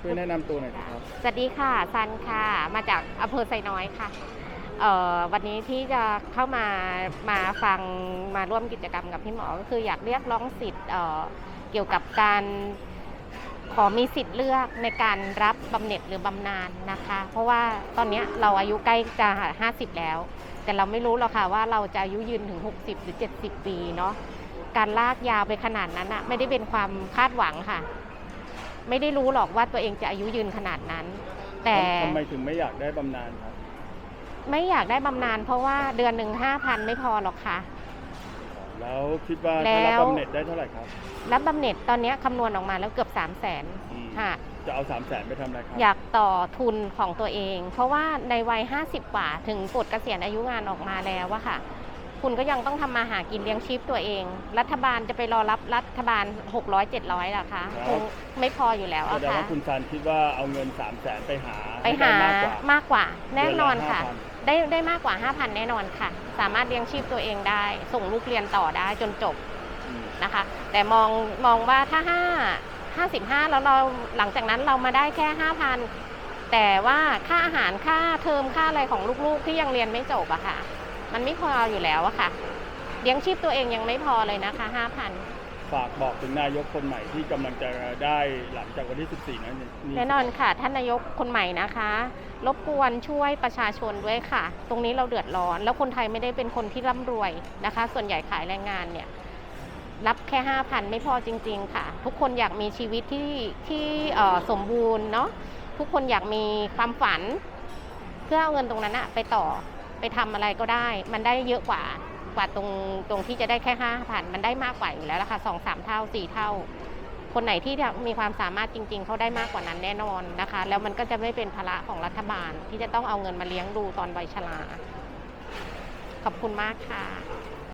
ช่วยแนะนำตัวหน่อยครับ สวัสดีค่ะซันค่ะ มาจากอำเภอไซน้อยค่ะเอ่อวันนี้ที่จะเข้ามามาฟังมาร่วมกิจกรรมกับพี่หมอก็คืออยากเรียกร้องสิทธิ์เอ่อเกี่ยวกับการขอมีสิทธิ์เลือกในการรับบำเหน็จหรือบำนาญนะคะ เพราะว่าตอนเนี้ยเราอายุใกล้จะ 50 แล้ว แต่เราไม่รู้หรอกค่ะว่าเราจะอายุยืนถึง 60 หรือ 70 ปีเนาะการลากยาวไปขนาดนั้นอะไม่ได้เป็นความคาดหวังค่ะ ไม่ได้รู้หรอกว่าตัวเองจะอายุยืนขนาดนั้น แต่ทำไมถึงไม่อยากได้บำนาญครับ ไม่อยากได้บำนาญเพราะว่าเดือนหนึ่งห้าพันไม่พอหรอกค่ะ แล้วคิดว่าแล้ถ้าวรับบำเหน็จได้เท่าไหร่ครับ รับบำเหน็จตอนเนี้ยคำนวณออกมาแล้วเกือบ3 0 0แสนอืม ค่ะ จะเอาสามแสนไปทำอะไรครับอยากต่อทุนของตัวเอง เพราะว่าในวัย 50 กว่าถึงปลดเกษียณอายุงานออกมาแล้วอะค่ะ คุณก็ยังต้องทำมาหากินเลี้ยงชีพตัวเอง รัฐบาลจะไปรอรับรัฐบาล 600 700หรอคะคงไม่พออยู่แล้วแสอะดงค่ะว่าคุณซันคิดว่าเอาเงินสามแสนไปหาไปหาด้มากกว่ามากกว่า แน่นอนค่ะเดือนละได้ได้มากกว่า 5,000 แน่นอนค่ะ สามารถเลี้ยงชีพตัวเองได้ ส่งลูกเรียนต่อได้จนจบอืมนะคะ แต่มองมองว่าถ้า 5 55 แล้วเราหลังจากนั้นเรามาได้แค่ 5,000 แต่ว่าค่าอาหารค่าเทอมค่าอะไรของลูกๆที่ยังเรียนไม่จบอะค่ะ มันไม่พออยู่แล้วอะค่ะเลี้ยงชีพตัวเองยังไม่พอเลยนะคะ5,000ฝากบอกถึงนายกคนใหม่ที่กำลังจะได้หลังจากวันที่ 14 นั้นแน่นอนค่ะท่านนายกคนใหม่นะคะ รบกวนช่วยประชาชนด้วยค่ะ ตรงนี้เราเดือดร้อน แล้วคนไทยไม่ได้เป็นคนที่ร่ำรวยนะคะ ส่วนใหญ่ขายแรงงานเนี่ยรับแค่ 5,000 ไม่พอจริง ๆ ค่ะ ทุกคนอยากมีชีวิตที่ที่เอ่อสมบูรณ์เนาะทุกคนอยากมีความฝัน เพื่อเอาเงินตรงนั้นอะไปต่อ ไปทำอะไรก็ได้ มันได้เยอะกว่ากว่าตรงตรงที่จะได้แค่ห้าพันมันได้มากกว่าอยู่แล้วล่ะค่ะสองสามเท่าสี่เท่า คนไหนที่มีความสามารถจริง ๆเขาได้มากกว่านั้นแน่นอนนะคะ แล้วมันก็จะไม่เป็นภาระของรัฐบาลที่จะต้องเอาเงินมาเลี้ยงดูตอนวัยชราขอบคุณมากค่ะ